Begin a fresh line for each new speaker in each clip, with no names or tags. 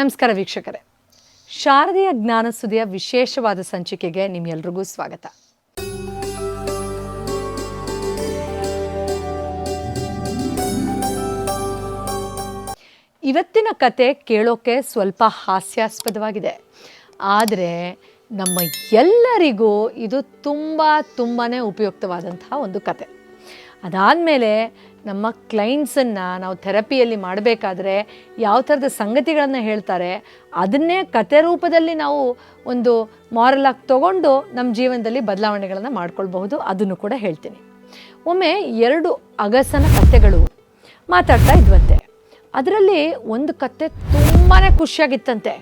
ನಮಸ್ಕಾರ ವೀಕ್ಷಕರೇ. ಶಾರದೀಯ ಜ್ಞಾನಸುದಿಯ ವಿಶೇಷವಾದ ಸಂಚಿಕೆಗೆ ನಿಮ್ಮೆಲ್ರಿಗೂ ಸ್ವಾಗತ. ಇವತ್ತಿನ ಕತೆ ಕೇಳೋಕೆ ಸ್ವಲ್ಪ ಹಾಸ್ಯಾಸ್ಪದವಾಗಿದೆ. ಆದರೆ ನಮ್ಮ ಎಲ್ಲರಿಗೂ ಇದು ತುಂಬ ತುಂಬಾ ಉಪಯುಕ್ತವಾದಂತಹ ಒಂದು ಕತೆ. ಅದಾದಮೇಲೆ ನಮ್ಮ ಕ್ಲೈಂಟ್ಸನ್ನು ನಾವು ಥೆರಪಿಯಲ್ಲಿ ಮಾಡಬೇಕಾದ್ರೆ ಯಾವ ಥರದ ಸಂಗತಿಗಳನ್ನು ಹೇಳ್ತಾರೆ, ಅದನ್ನೇ ಕತೆ ರೂಪದಲ್ಲಿ ನಾವು ಒಂದು ಮಾರಲ್ ಆಗಿ ತೊಗೊಂಡು ನಮ್ಮ ಜೀವನದಲ್ಲಿ ಬದಲಾವಣೆಗಳನ್ನು ಮಾಡ್ಕೊಳ್ಬಹುದು ಅದನ್ನು ಕೂಡ ಹೇಳ್ತೀನಿ. ಒಮ್ಮೆ ಎರಡು ಅಗಸನ ಕತೆಗಳು ಮಾತಾಡ್ತಾ ಇದ್ವಂತೆ. ಅದರಲ್ಲಿ ಒಂದು ಕತೆ ತುಂಬಾ ಖುಷಿಯಾಗಿತ್ತಂತೆ.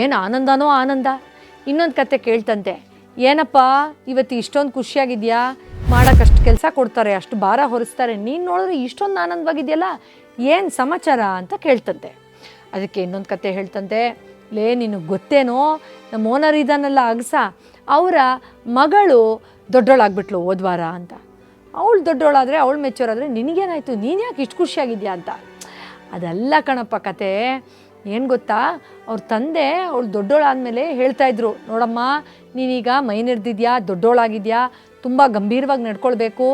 ಏನು ಆನಂದನೋ ಆನಂದ. ಇನ್ನೊಂದು ಕತೆ ಕೇಳ್ತಂತೆ. ಏನಪ್ಪ, ಇವತ್ತು ಇಷ್ಟೊಂದು ಖುಷಿಯಾಗಿದೆಯಾ? ಮಾಡೋಕ್ಕಷ್ಟು ಕೆಲಸ ಕೊಡ್ತಾರೆ, ಅಷ್ಟು ಭಾರ ಹೊರಿಸ್ತಾರೆ. ನೀನು ನೋಡಿದ್ರೆ ಇಷ್ಟೊಂದು ಆನಂದವಾಗಿದೆಯಲ್ಲ? ಏನು ಸಮಾಚಾರ ಅಂತ ಕೇಳ್ತಂತೆ. ಅದಕ್ಕೆ ಇನ್ನೊಂದು ಕತೆ ಹೇಳ್ತಂತೆ. ಲೇ ನಿನಗೆ ಗೊತ್ತೇನೋ? ನಮ್ಮ ಓನರ್ ಇದಾನಲ್ಲ ಅಗಸ. ಅವರ ಮಗಳು ದೊಡ್ಡೋಳಾಗ್ಬಿಟ್ಲು ಓದ್ವಾರ ಅಂತ. ಅವಳು ದೊಡ್ಡೋಳಾದರೆ, ಅವಳು ಮೆಚ್ಚೋರಾದರೆ ನಿನಗೇನಾಯಿತು? ನೀನು ಯಾಕೆ ಇಷ್ಟು ಖುಷಿಯಾಗಿದ್ಯಾ ಅಂತ. ಅದಲ್ಲ ಕಣಪ್ಪ ಕತೆ. ಏನು ಗೊತ್ತಾ? ಅವ್ರ ತಂದೆ ಅವಳು ದೊಡ್ಡೋಳಾದಮೇಲೆ ಹೇಳ್ತಾ ಇದ್ರು, ನೋಡಮ್ಮ, ನೀನೀಗ ಮೈ ನೆರೆದಿದ್ಯಾ? ದೊಡ್ಡೋಳಾಗಿದ್ಯಾ? ತುಂಬ ಗಂಭೀರವಾಗಿ ನಡ್ಕೊಳ್ಬೇಕು.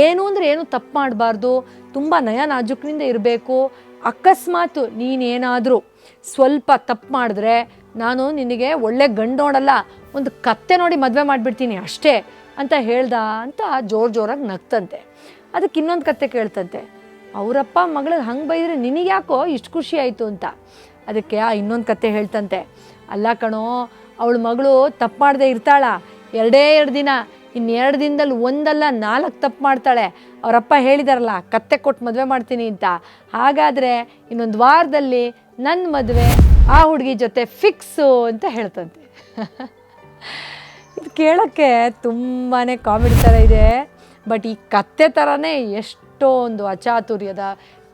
ಏನು ಅಂದರೆ ಏನು ತಪ್ಪು ಮಾಡಬಾರ್ದು. ತುಂಬ ನಯ ನಾಜುಕ್ನಿಂದ ಇರಬೇಕು. ಅಕಸ್ಮಾತ್ ನೀನೇನಾದರೂ ಸ್ವಲ್ಪ ತಪ್ಪು ಮಾಡಿದ್ರೆ ನಾನು ನಿನಗೆ ಒಳ್ಳೆ ಗಂಡೋಡಲ್ಲ ಒಂದು ಕತ್ತೆ ನೋಡಿ ಮದುವೆ ಮಾಡಿಬಿಡ್ತೀನಿ ಅಷ್ಟೇ, ಅಂತ ಹೇಳ್ದ ಅಂತ ಜೋರು ಜೋರಾಗಿ ನಗ್ತಂತೆ. ಅದಕ್ಕೆ ಇನ್ನೊಂದು ಕತ್ತೆ ಕೇಳ್ತಂತೆ. ಅವರಪ್ಪ ಮಗಳಿಗೆ ಹಂಗೆ ಬೈದರೆ ನಿನಗ್ಯಾಕೋ ಇಷ್ಟು ಖುಷಿ ಆಯಿತು ಅಂತ. ಅದಕ್ಕೆ ಆ ಇನ್ನೊಂದು ಕತೆ ಹೇಳ್ತಂತೆ. ಅಲ್ಲ ಕಣೋ, ಅವಳ ಮಗಳು ತಪ್ಪು ಮಾಡದೆ ಇರ್ತಾಳ. ಎರಡೇ ಎರಡು ದಿನ ಇನ್ನೆರಡು ದಿನದಲ್ಲಿ ಒಂದಲ್ಲ ನಾಲ್ಕು ತಪ್ಪು ಮಾಡ್ತಾಳೆ. ಅವರಪ್ಪ ಹೇಳಿದಾರಲ್ಲ, ಕತ್ತೆ ಕೊಟ್ಟು ಮದುವೆ ಮಾಡ್ತೀನಿ ಅಂತ. ಹಾಗಾದರೆ ಇನ್ನೊಂದು ವಾರದಲ್ಲಿ ನನ್ನ ಮದುವೆ ಆ ಹುಡುಗಿ ಜೊತೆ ಫಿಕ್ಸು ಅಂತ ಹೇಳ್ತಂತೆ. ಇದು ಕೇಳೋಕ್ಕೆ ತುಂಬಾ ಕಾಮಿಡಿ ಥರ ಇದೆ. ಬಟ್ ಈ ಕತ್ತೆ ಥರನೇ ಎಷ್ಟೊಂದು ಅಚಾತುರ್ಯದ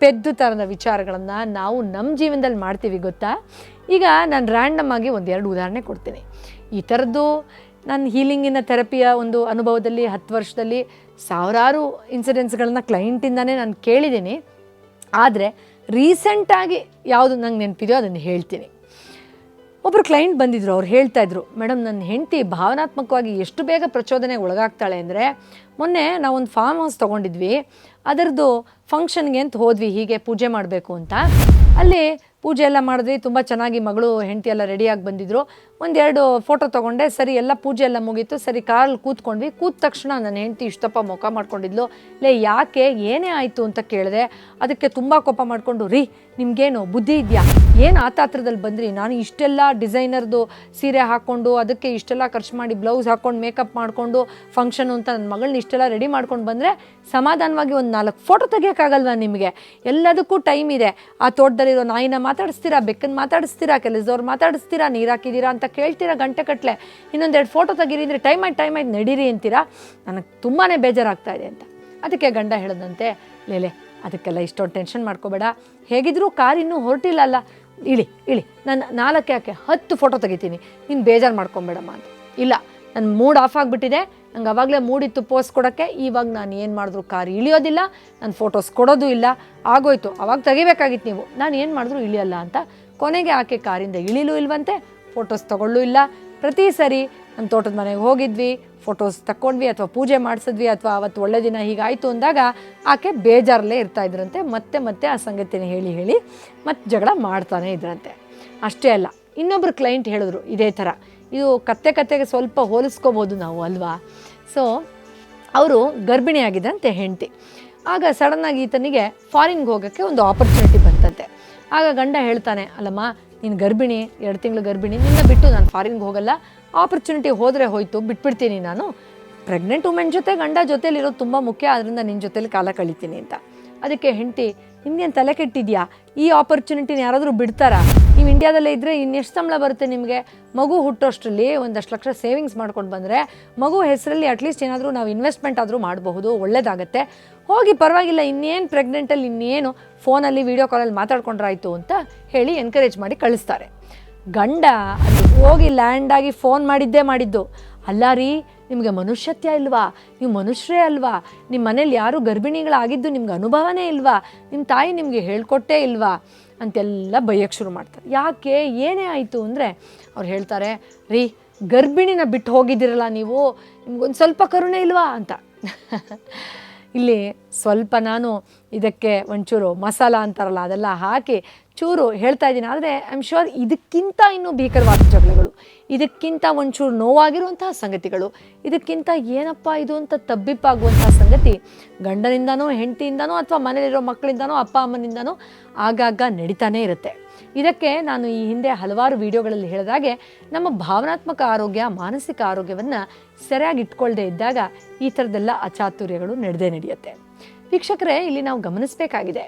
ಪೆದ್ದು ಥರದ ವಿಚಾರಗಳನ್ನು ನಾವು ನಮ್ಮ ಜೀವನದಲ್ಲಿ ಮಾಡ್ತೀವಿ ಗೊತ್ತಾ? ಈಗ ನಾನು ರ್ಯಾಂಡಮ್ ಆಗಿ ಒಂದೆರಡು ಉದಾಹರಣೆ ಕೊಡ್ತೀನಿ. ಈ ಥರದ್ದು ನನ್ನ ಹೀಲಿಂಗಿನ ಥೆರಪಿಯ ಒಂದು ಅನುಭವದಲ್ಲಿ ಹತ್ತು ವರ್ಷದಲ್ಲಿ ಸಾವಿರಾರು ಇನ್ಸಿಡೆನ್ಸ್ಗಳನ್ನ ಕ್ಲೈಂಟಿಂದನೇ ನಾನು ಕೇಳಿದ್ದೀನಿ. ಆದರೆ ರೀಸೆಂಟಾಗಿ ಯಾವುದು ನಂಗೆ ನೆನಪಿದೆಯೋ ಅದನ್ನು ಹೇಳ್ತೀನಿ. ಒಬ್ಬರು ಕ್ಲೈಂಟ್ ಬಂದಿದ್ರು, ಅವ್ರು ಹೇಳ್ತಾ ಇದ್ರು ಮೇಡಮ್ ನನ್ನ ಹೆಂಡತಿ ಭಾವನಾತ್ಮಕವಾಗಿ ಎಷ್ಟು ಬೇಗ ಪ್ರಚೋದನೆಗೆ ಒಳಗಾಗ್ತಾಳೆ ಅಂದರೆ ಮೊನ್ನೆ ನಾವೊಂದು ಫಾರ್ಮ್ ಹೌಸ್ ತೊಗೊಂಡಿದ್ವಿ. ಅದರದ್ದು ಫಂಕ್ಷನ್ಗೆ ಅಂತ ಹೋದ್ವಿ ಹೀಗೆ ಪೂಜೆ ಮಾಡಬೇಕು ಅಂತ. ಅಲ್ಲಿ ಪೂಜೆ ಎಲ್ಲ ಮಾಡಿದ್ವಿ. ತುಂಬ ಚೆನ್ನಾಗಿ ಮಗಳು, ಹೆಂಡತಿ ಎಲ್ಲ ರೆಡಿಯಾಗಿ ಬಂದಿದ್ರು. ಒಂದೆರಡು ಫೋಟೋ ತೊಗೊಂಡೆ. ಸರಿ, ಎಲ್ಲ ಪೂಜೆ ಎಲ್ಲ ಮುಗೀತು. ಸರಿ ಕಾರಲ್ಲಿ ಕೂತ್ಕೊಂಡ್ವಿ. ಕೂತ ತಕ್ಷಣ ನನ್ನ ಹೆಂಡತಿ ಇಷ್ಟಪ್ಪ ಮುಖ ಮಾಡ್ಕೊಂಡಿದ್ಲು. ಲೇ, ಯಾಕೆ? ಏನೇ ಆಯಿತು ಅಂತ ಕೇಳಿದೆ. ಅದಕ್ಕೆ ತುಂಬ ಕೋಪ ಮಾಡಿಕೊಂಡು, ರೀ, ನಿಮಗೇನು ಬುದ್ಧಿ ಇದೆಯಾ? ಏನು ಆತಾತ್ರದಲ್ಲಿ ಬಂದ್ರಿ? ನಾನು ಇಷ್ಟೆಲ್ಲ ಡಿಸೈನರ್ದು ಸೀರೆ ಹಾಕ್ಕೊಂಡು, ಅದಕ್ಕೆ ಇಷ್ಟೆಲ್ಲ ಖರ್ಚು ಮಾಡಿ ಬ್ಲೌಸ್ ಹಾಕ್ಕೊಂಡು ಮೇಕಪ್ ಮಾಡಿಕೊಂಡು ಫಂಕ್ಷನು ಅಂತ ನನ್ನ ಮಗಳನ್ನ ಇಷ್ಟೆಲ್ಲ ರೆಡಿ ಮಾಡ್ಕೊಂಡು ಬಂದರೆ ಸಮಾಧಾನವಾಗಿ ಒಂದು ನಾಲ್ಕು ಫೋಟೋ ತೆಗಿಯೋಕ್ಕಾಗಲ್ವಾ ನಿಮಗೆ? ಎಲ್ಲದಕ್ಕೂ ಟೈಮ್ ಇದೆ. ಆ ತೋಟದಲ್ಲಿರೋ ನಾಯಿನ ಮಾತಾಡಿಸ್ತೀರಾ? ಬೆಕ್ಕನ್ನು ಮಾತಾಡಿಸ್ತೀರಾ? ಕೆಲಸದವ್ರು ಮಾತಾಡಿಸ್ತೀರಾ? ನೀರು ಹಾಕಿದ್ದೀರಾ ಅಂತ ಕೇಳ್ತೀರಾ ಗಂಟೆ ಕಟ್ಟಲೆ ಇನ್ನೊಂದೆರಡು ಫೋಟೋ ತೆಗೀರಿ ಅಂದರೆ ಟೈಮ್ ಆಯ್ತು ಟೈಮ್ ಆಯ್ತು ನಡೀರಿ ಅಂತೀರಾ? ನನಗೆ ತುಂಬಾ ಬೇಜಾರಾಗ್ತಾ ಇದೆ ಅಂತ. ಅದಕ್ಕೆ ಗಂಡ ಹೇಳದಂತೆ ಲೇಲೆ ಅದಕ್ಕೆಲ್ಲ ಇಷ್ಟೊಂದು ಟೆನ್ಷನ್ ಮಾಡ್ಕೋಬೇಡ. ಹೇಗಿದ್ರೂ ಕಾರ್ ಇನ್ನೂ ಹೊರಟಿಲ್ಲ ಅಲ್ಲ. ಇಳಿ ಇಳಿ, ನಾನು ನಾಲ್ಕು ಯಾಕೆ ಹತ್ತು ಫೋಟೋ ತೆಗಿತೀನಿ. ನೀನು ಬೇಜಾರು ಮಾಡ್ಕೊಂಬೇಡಮ್ಮ ಅಂತ. ಇಲ್ಲ ನನ್ನ ಮೂಡ್ ಆಫ್ ಆಗಿಬಿಟ್ಟಿದೆ. ನಂಗೆ ಅವಾಗಲೇ ಮೂಡಿತ್ತು ಪೋಸ್ಟ್ ಕೊಡೋಕ್ಕೆ, ಇವಾಗ ನಾನು ಏನು ಮಾಡಿದ್ರು ಕಾರ್ ಇಳಿಯೋದಿಲ್ಲ, ನಾನು ಫೋಟೋಸ್ ಕೊಡೋದು ಇಲ್ಲ. ಆಗೋಯ್ತು. ಅವಾಗ ತೆಗಿಬೇಕಾಗಿತ್ತು ನೀವು. ನಾನು ಏನು ಮಾಡಿದ್ರು ಇಳಿಯಲ್ಲ ಅಂತ ಕೊನೆಗೆ ಆಕೆ ಕಾರಿಂದ ಇಳಿಲೂ ಇಲ್ವಂತೆ, ಫೋಟೋಸ್ ತಗೊಳ್ಳೂ ಇಲ್ಲ. ಪ್ರತಿ ಸರಿ ನಮ್ಮ ತೋಟದ ಮನೆಗೆ ಹೋಗಿದ್ವಿ, ಫೋಟೋಸ್ ತಕ್ಕೊಂಡ್ವಿ ಅಥವಾ ಪೂಜೆ ಮಾಡಿಸಿದ್ವಿ ಅಥವಾ ಅವತ್ತು ಒಳ್ಳೆ ದಿನ ಹೀಗಾಯಿತು ಅಂದಾಗ ಆಕೆ ಬೇಜಾರಲ್ಲೇ ಇರ್ತಾ ಇದ್ರಂತೆ ಮತ್ತೆ ಮತ್ತೆ ಆ ಸಂಗತಿನ ಹೇಳಿ ಹೇಳಿ ಮತ್ತೆ ಜಗಳ ಮಾಡ್ತಾನೆ ಇದ್ರಂತೆ. ಅಷ್ಟೇ ಅಲ್ಲ, ಇನ್ನೊಬ್ರು ಕ್ಲೈಂಟ್ ಹೇಳಿದ್ರು ಇದೇ ಥರ ಇದು ಕತ್ತೆ ಕತ್ತೆಗೆ ಸ್ವಲ್ಪ ಹೋಲಿಸ್ಕೋಬೋದು ನಾವು, ಅಲ್ವಾ? ಸೊ ಅವರು ಗರ್ಭಿಣಿಯಾಗಿದ್ದಂತೆ ಹೆಂಡತಿ. ಆಗ ಸಡನ್ನಾಗಿ ಈತನಿಗೆ ಫಾರಿನ್ಗೆ ಹೋಗೋಕ್ಕೆ ಒಂದು ಆಪರ್ಚುನಿಟಿ ಬಂತಂತೆ. ಆಗ ಗಂಡ ಹೇಳ್ತಾನೆ, ಅಲ್ಲಮ್ಮ, ನೀನು ಗರ್ಭಿಣಿ, ಎರಡು ತಿಂಗಳು ಗರ್ಭಿಣಿ, ನಿನ್ನ ಬಿಟ್ಟು ನಾನು ಫಾರಿನ್ಗೆ ಹೋಗಲ್ಲ. ಆಪರ್ಚುನಿಟಿ ಹೋದರೆ ಹೋಯಿತು, ಬಿಟ್ಬಿಡ್ತೀನಿ ನಾನು. ಪ್ರೆಗ್ನೆಂಟ್ ವುಮೆನ್ ಜೊತೆ ಗಂಡ ಜೊತೆಲಿರೋದು ತುಂಬ ಮುಖ್ಯ ಆದ್ದರಿಂದ ನಿನ್ನ ಜೊತೇಲಿ ಕಾಲ ಕಳಿತೀನಿ ಅಂತ. ಅದಕ್ಕೆ ಹೆಂಡತಿ ನಿಮ್ಗೇನು ತಲೆ ಕೆಟ್ಟಿದ್ಯಾ? ಈ ಆಪರ್ಚುನಿಟಿನ ಯಾರಾದರೂ ಬಿಡ್ತಾರಾ? ನೀವು ಇಂಡಿಯಾದಲ್ಲೇ ಇದ್ದರೆ ಇನ್ನೆಷ್ಟು ಸಂಬಳ ಬರುತ್ತೆ ನಿಮಗೆ? ಮಗು ಹುಟ್ಟೋಷ್ಟರಲ್ಲಿ ಒಂದಷ್ಟು ಲಕ್ಷ ಸೇವಿಂಗ್ಸ್ ಮಾಡ್ಕೊಂಡು ಬಂದರೆ ಮಗು ಹೆಸರಲ್ಲಿ ಅಟ್ಲೀಸ್ಟ್ ಏನಾದರೂ ನಾವು ಇನ್ವೆಸ್ಟ್ಮೆಂಟ್ ಆದರೂ ಮಾಡಬಹುದು ಒಳ್ಳೆಯದಾಗತ್ತೆ ಹೋಗಿ ಪರವಾಗಿಲ್ಲ, ಇನ್ನೇನು ಪ್ರೆಗ್ನೆಂಟಲ್ಲಿ ಇನ್ನೇನು ಫೋನಲ್ಲಿ ವೀಡಿಯೋ ಕಾಲಲ್ಲಿ ಮಾತಾಡ್ಕೊಂಡ್ರಾಯ್ತು ಅಂತ ಹೇಳಿ ಎನ್ಕರೇಜ್ ಮಾಡಿ ಕಳಿಸ್ತಾರೆ. ಗಂಡ ಅಲ್ಲಿ ಹೋಗಿ ಲ್ಯಾಂಡ್ ಆಗಿ ಫೋನ್ ಮಾಡಿದ್ದೇ ಮಾಡಿದ್ದು. ಅಲ್ಲ ರೀ, ನಿಮಗೆ ಮನುಷ್ಯತ್ಯ ಇಲ್ವಾ? ನೀವು ಮನುಷ್ಯರೇ ಅಲ್ವಾ? ನಿಮ್ಮ ಮನೇಲಿ ಯಾರು ಗರ್ಭಿಣಿಗಳಾಗಿದ್ದು ನಿಮ್ಗೆ ಅನುಭವನೇ ಇಲ್ವಾ? ನಿಮ್ಮ ತಾಯಿ ನಿಮಗೆ ಹೇಳ್ಕೊಟ್ಟೇ ಇಲ್ವಾ? ಅಂತೆಲ್ಲ ಬೈಯಕ್ಕೆ ಶುರು ಮಾಡ್ತಾರೆ. ಯಾಕೆ? ಏನೇ ಆಯಿತು ಅಂದರೆ ಅವ್ರು ಹೇಳ್ತಾರೆ, ರೀ, ಗರ್ಭಿಣಿನ ಬಿಟ್ಟು ಹೋಗಿದ್ದೀರಲ್ಲ ನೀವು, ನಿಮ್ಗೊಂದು ಸ್ವಲ್ಪ ಕರುಣೆ ಇಲ್ವಾ ಅಂತ. ಇಲ್ಲಿ ಸ್ವಲ್ಪ ನಾನು ಇದಕ್ಕೆ ಒಂಚೂರು ಮಸಾಲ ಅಂತಾರಲ್ಲ, ಅದೆಲ್ಲ ಹಾಕಿ ಚೂರು ಹೇಳ್ತಾ ಇದ್ದೀನಿ. ಆದರೆ ಐ ಆಮ್ ಶ್ಯೂರ್ ಇದಕ್ಕಿಂತ ಇನ್ನೂ ಭೀಕರವಾದ ಜಗಳಗಳು, ಇದಕ್ಕಿಂತ ಒಂಚೂರು ನೋವಾಗಿರುವಂತಹ ಸಂಗತಿಗಳು, ಇದಕ್ಕಿಂತ ಏನಪ್ಪ ಇದು ಅಂತ ತಬ್ಬಿಪ್ಪಾಗುವಂತಹ ಸಂಗತಿ ಗಂಡನಿಂದನೋ, ಹೆಂಡತಿಯಿಂದನೋ ಅಥವಾ ಮನೇಲಿರೋ ಮಕ್ಕಳಿಂದನೋ, ಅಪ್ಪ ಅಮ್ಮನಿಂದನೋ ಆಗಾಗ ನಡೀತಾನೇ ಇರುತ್ತೆ. ಇದಕ್ಕೆ ನಾನು ಈ ಹಿಂದೆ ಹಲವಾರು ವಿಡಿಯೋಗಳಲ್ಲಿ ಹೇಳಿದಾಗೆ ನಮ್ಮ ಭಾವನಾತ್ಮಕ ಆರೋಗ್ಯ, ಮಾನಸಿಕ ಆರೋಗ್ಯವನ್ನು ಸರಿಯಾಗಿ ಇಟ್ಕೊಳ್ಳದೆ ಇದ್ದಾಗ ಈ ಥರದ್ದೆಲ್ಲ ಅಚಾತುರ್ಯಗಳು ನಡೆದೇ ನಡೆಯುತ್ತೆ. ವೀಕ್ಷಕರೇ, ಇಲ್ಲಿ ನಾವು ಗಮನಿಸಬೇಕಾಗಿದೆ.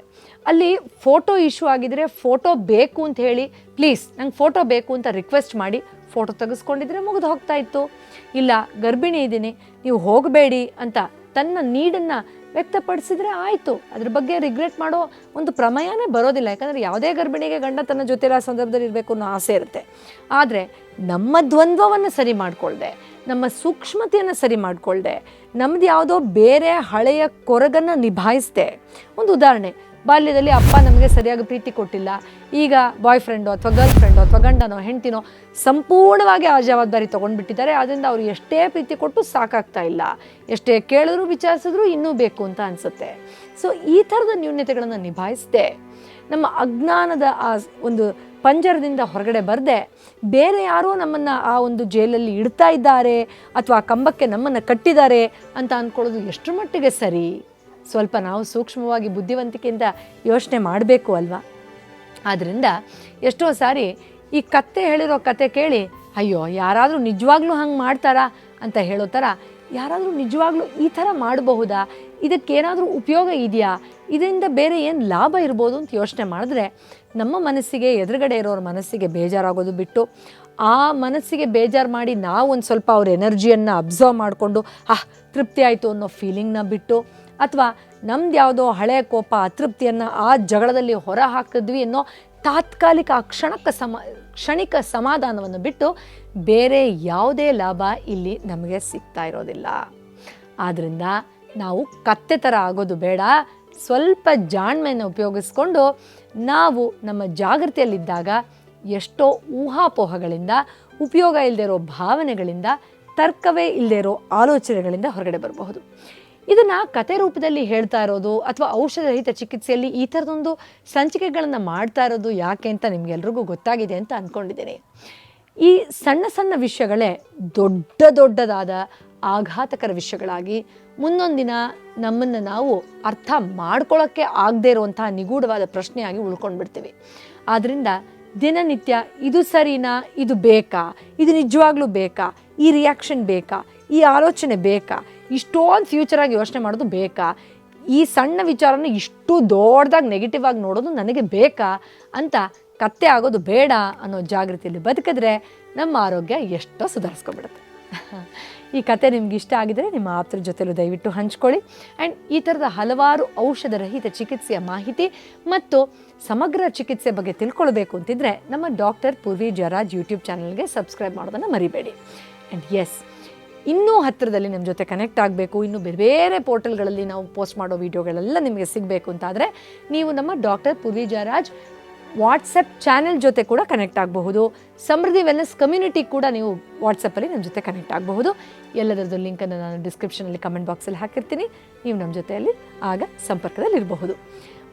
ಅಲ್ಲಿ ಫೋಟೋ ಇಶ್ಯೂ ಆಗಿದ್ರೆ ಫೋಟೋ ಬೇಕು ಅಂತ ಹೇಳಿ, ಪ್ಲೀಸ್ ನಂಗೆ ಫೋಟೋ ಬೇಕು ಅಂತ ರಿಕ್ವೆಸ್ಟ್ ಮಾಡಿ ಫೋಟೋ ತೆಗೆಸ್ಕೊಂಡಿದ್ರೆ ಮುಗಿದು ಹೋಗ್ತಾ ಇತ್ತು. ಇಲ್ಲ, ಗರ್ಭಿಣಿ ಇದ್ದೀನಿ, ನೀವು ಹೋಗಬೇಡಿ ಅಂತ ತನ್ನ ನೀಡನ್ನು ವ್ಯಕ್ತಪಡಿಸಿದ್ರೆ ಆಯಿತು. ಅದ್ರ ಬಗ್ಗೆ ರಿಗ್ರೆಟ್ ಮಾಡೋ ಒಂದು ಪ್ರಮೇಯನೇ ಬರೋದಿಲ್ಲ. ಯಾಕಂದರೆ ಯಾವುದೇ ಗರ್ಭಿಣಿಗೆ ಗಂಡ ತನ್ನ ಜೊತೆ ಆ ಸಂದರ್ಭದಲ್ಲಿ ಇರಬೇಕು ಅನ್ನೋ ಆಸೆ ಇರುತ್ತೆ. ಆದರೆ ನಮ್ಮ ದ್ವಂದ್ವವನ್ನು ಸರಿ ಮಾಡಿಕೊಳ್ದೆ. ನಮ್ಮ ಸೂಕ್ಷ್ಮತೆಯನ್ನು ಸರಿ ಮಾಡಿಕೊಳ್ಳದೆ ನಮ್ದು ಯಾವುದೋ ಬೇರೆ ಹಳೆಯ ಕೊರಗನ್ನು ನಿಭಾಯಿಸ್ದೆ. ಒಂದು ಉದಾಹರಣೆ, ಬಾಲ್ಯದಲ್ಲಿ ಅಪ್ಪ ನಮಗೆ ಸರಿಯಾಗಿ ಪ್ರೀತಿ ಕೊಟ್ಟಿಲ್ಲ. ಈಗ ಬಾಯ್ ಫ್ರೆಂಡೋ ಅಥವಾ ಗರ್ಲ್ ಫ್ರೆಂಡೋ ಅಥವಾ ಗಂಡನೋ, ಹೆಂಡ್ತಿನೋ, ಸಂಪೂರ್ಣವಾಗಿ ಆ ಜವಾಬ್ದಾರಿ ತೊಗೊಂಡ್ಬಿಟ್ಟಿದ್ದಾರೆ. ಅದರಿಂದ ಅವರು ಎಷ್ಟೇ ಪ್ರೀತಿ ಕೊಟ್ಟು ಸಾಕಾಗ್ತಾ ಇಲ್ಲ. ಎಷ್ಟೇ ಕೇಳಿದ್ರು ವಿಚಾರಿಸಿದ್ರು ಇನ್ನೂ ಬೇಕು ಅಂತ ಅನಿಸುತ್ತೆ. ಸೊ ಈ ಥರದ ನ್ಯೂನ್ಯತೆಗಳನ್ನು ನಿಭಾಯಿಸದೆ, ನಮ್ಮ ಅಜ್ಞಾನದ ಆ ಒಂದು ಪಂಜರದಿಂದ ಹೊರಗಡೆ ಬರದೆ ಬೇರೆ ಯಾರೋ ನಮ್ಮನ್ನು ಆ ಒಂದು ಜೈಲಲ್ಲಿ ಇಡ್ತಾ ಇದ್ದಾರೆ ಅಥವಾ ಆ ಕಂಬಕ್ಕೆ ನಮ್ಮನ್ನು ಕಟ್ಟಿದ್ದಾರೆ ಅಂತ ಅಂದ್ಕೊಳ್ಳೋದು ಎಷ್ಟರ ಮಟ್ಟಿಗೆ ಸರಿ? ಸ್ವಲ್ಪ ನಾವು ಸೂಕ್ಷ್ಮವಾಗಿ ಬುದ್ಧಿವಂತಿಕೆಯಿಂದ ಯೋಚನೆ ಮಾಡಬೇಕು ಅಲ್ವಾ? ಆದ್ದರಿಂದ ಎಷ್ಟೋ ಸಾರಿ ಈ ಕತ್ತೆ ಹೇಳಿರೋ ಕತೆ ಕೇಳಿ, ಅಯ್ಯೋ, ಯಾರಾದರೂ ನಿಜವಾಗ್ಲೂ ಹಂಗೆ ಮಾಡ್ತಾರಾ? ಅಂತ ಹೇಳೋ ಥರ, ಯಾರಾದರೂ ನಿಜವಾಗ್ಲೂ ಈ ಥರ ಮಾಡಬಹುದಾ? ಇದಕ್ಕೇನಾದರೂ ಉಪಯೋಗ ಇದೆಯಾ? ಇದರಿಂದ ಬೇರೆ ಏನು ಲಾಭ ಇರ್ಬೋದು ಅಂತ ಯೋಚನೆ ಮಾಡಿದ್ರೆ ನಮ್ಮ ಮನಸ್ಸಿಗೆ, ಎದುರುಗಡೆ ಇರೋರ ಮನಸ್ಸಿಗೆ ಬೇಜಾರಾಗೋದು ಬಿಟ್ಟು ಆ ಮನಸ್ಸಿಗೆ ಬೇಜಾರು ಮಾಡಿ ನಾವು ಒಂದು ಸ್ವಲ್ಪ ಅವ್ರ ಎನರ್ಜಿಯನ್ನು ಅಬ್ಸರ್ವ್ ಮಾಡಿಕೊಂಡು ಆಹ್ ತೃಪ್ತಿ ಆಯಿತು ಅನ್ನೋ ಫೀಲಿಂಗ್ನ ಬಿಟ್ಟು ಅಥವಾ ನಮ್ದು ಯಾವುದೋ ಹಳೆಯ ಕೋಪ, ಅತೃಪ್ತಿಯನ್ನು ಆ ಜಗಳದಲ್ಲಿ ಹೊರ ಹಾಕಿದ್ವಿ ಅನ್ನೋ ತಾತ್ಕಾಲಿಕ ಆ ಕ್ಷಣಕ್ಕೆ ಸಮ, ಕ್ಷಣಿಕ ಸಮಾಧಾನವನ್ನು ಬಿಟ್ಟು ಬೇರೆ ಯಾವುದೇ ಲಾಭ ಇಲ್ಲಿ ನಮಗೆ ಸಿಗ್ತಾ ಇರೋದಿಲ್ಲ. ಆದ್ದರಿಂದ ನಾವು ಕತ್ತೆ ಥರ ಆಗೋದು ಬೇಡ. ಸ್ವಲ್ಪ ಜಾಣ್ಮೆಯನ್ನು ಉಪಯೋಗಿಸ್ಕೊಂಡು ನಾವು ನಮ್ಮ ಜಾಗೃತಿಯಲ್ಲಿದ್ದಾಗ ಎಷ್ಟೋ ಊಹಾಪೋಹಗಳಿಂದ, ಉಪಯೋಗ ಇಲ್ಲದೆ ಇರೋ ಭಾವನೆಗಳಿಂದ, ತರ್ಕವೇ ಇಲ್ಲದೆ ಇರೋ ಆಲೋಚನೆಗಳಿಂದ ಹೊರಗಡೆ ಬರಬಹುದು. ಇದನ್ನು ಕತೆ ರೂಪದಲ್ಲಿ ಹೇಳ್ತಾ ಇರೋದು ಅಥವಾ ಔಷಧರಹಿತ ಚಿಕಿತ್ಸೆಯಲ್ಲಿ ಈ ಥರದೊಂದು ಸಂಚಿಕೆಗಳನ್ನು ಮಾಡ್ತಾ ಇರೋದು ಯಾಕೆ ಅಂತ ನಿಮಗೆಲ್ರಿಗೂ ಗೊತ್ತಾಗಿದೆ ಅಂತ ಅಂದ್ಕೊಂಡಿದ್ದೀನಿ ಈ ಸಣ್ಣ ಸಣ್ಣ ವಿಷಯಗಳೇ ದೊಡ್ಡ ದೊಡ್ಡದಾದ ಆಘಾತಕರ ವಿಷಯಗಳಾಗಿ ಮುಂದೊಂದಿನ ನಮ್ಮನ್ನು ನಾವು ಅರ್ಥ ಮಾಡ್ಕೊಳ್ಳೋಕ್ಕೆ ಆಗದೇ ಇರುವಂತಹ ನಿಗೂಢವಾದ ಪ್ರಶ್ನೆಯಾಗಿ ಉಳ್ಕೊಂಡು ಬಿಡ್ತೀವಿ ಆದ್ದರಿಂದ ದಿನನಿತ್ಯ ಇದು ಸರಿನಾ, ಇದು ಬೇಕಾ, ಇದು ನಿಜವಾಗ್ಲೂ ಬೇಕಾ, ಈ ರಿಯಾಕ್ಷನ್ ಬೇಕಾ, ಈ ಆಲೋಚನೆ ಬೇಕಾ, ಇಷ್ಟೊಂದು ಫ್ಯೂಚರಾಗಿ ಯೋಚನೆ ಮಾಡೋದು ಬೇಕಾ, ಈ ಸಣ್ಣ ವಿಚಾರನ ಇಷ್ಟು ದೊಡ್ಡದಾಗಿ ನೆಗೆಟಿವ್ ಆಗಿ ನೋಡೋದು ನನಗೆ ಬೇಕಾ ಅಂತ ಕತ್ತೆ ಆಗೋದು ಬೇಡ ಅನ್ನೋ ಜಾಗೃತಿಯಲ್ಲಿ ಬದುಕಿದ್ರೆ ನಮ್ಮ ಆರೋಗ್ಯ ಎಷ್ಟೋ ಸುಧಾರಿಸ್ಕೊಬಿಡುತ್ತೆ ಈ ಕತೆ ನಿಮ್ಗೆ ಇಷ್ಟ ಆಗಿದರೆ ನಿಮ್ಮ ಆಪ್ತರ ಜೊತೆಲೂ ದಯವಿಟ್ಟು ಹಂಚ್ಕೊಳ್ಳಿ. ಆ್ಯಂಡ್ ಈ ಥರದ ಹಲವಾರು ಔಷಧ ರಹಿತ ಚಿಕಿತ್ಸೆಯ ಮಾಹಿತಿ ಮತ್ತು ಸಮಗ್ರ ಚಿಕಿತ್ಸೆ ಬಗ್ಗೆ ತಿಳ್ಕೊಳ್ಬೇಕು ಅಂತಿದ್ರೆ ನಮ್ಮ ಡಾಕ್ಟರ್ ಪೂರ್ವಿ ಜರಾಜ್ ಯೂಟ್ಯೂಬ್ ಚಾನಲ್ಗೆ ಸಬ್ಸ್ಕ್ರೈಬ್ ಮಾಡೋದನ್ನು ಮರಿಬೇಡಿ. ಆ್ಯಂಡ್ ಎಸ್ ಇನ್ನೂ ಹತ್ತಿರದಲ್ಲಿ ನಿಮ್ಮ ಜೊತೆ ಕನೆಕ್ಟ್ ಆಗಬೇಕು. ಇನ್ನು ಬೇರೆ ಬೇರೆ ಪೋರ್ಟಲ್ಗಳಲ್ಲಿ ನಾವು ಪೋಸ್ಟ್ ಮಾಡೋ ವೀಡಿಯೋಗಳೆಲ್ಲ ನಿಮಗೆ ಸಿಗಬೇಕು ಅಂತಾದರೆ ನೀವು ನಮ್ಮ doctor Poorvi Jayaraj WhatsApp channel ಜೊತೆ ಕೂಡ ಕನೆಕ್ಟ್ ಆಗಬಹುದು. ಸಮೃದ್ಧಿ ವೆಲ್ನೆಸ್ ಕಮ್ಯುನಿಟಿ ಕೂಡ ನೀವು ವಾಟ್ಸಪ್ಪಲ್ಲಿ ನಮ್ಮ ಜೊತೆ ಕನೆಕ್ಟ್ ಆಗಬಹುದು. ಎಲ್ಲದರದ್ದು ಲಿಂಕನ್ನು ನಾನು ಡಿಸ್ಕ್ರಿಪ್ಷನಲ್ಲಿ ಕಮೆಂಟ್ ಬಾಕ್ಸಲ್ಲಿ ಹಾಕಿರ್ತೀನಿ. ನೀವು ನಮ್ಮ ಜೊತೆಯಲ್ಲಿ ಆಗ ಸಂಪರ್ಕದಲ್ಲಿರಬಹುದು.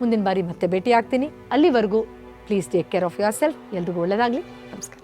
ಮುಂದಿನ ಬಾರಿ ಮತ್ತೆ ಭೇಟಿ ಆಗ್ತೀನಿ ಅಲ್ಲಿವರೆಗೂ please take care of yourself ಎಲ್ರಿಗೂ ಒಳ್ಳೆಯದಾಗಲಿ ನಮಸ್ಕಾರ.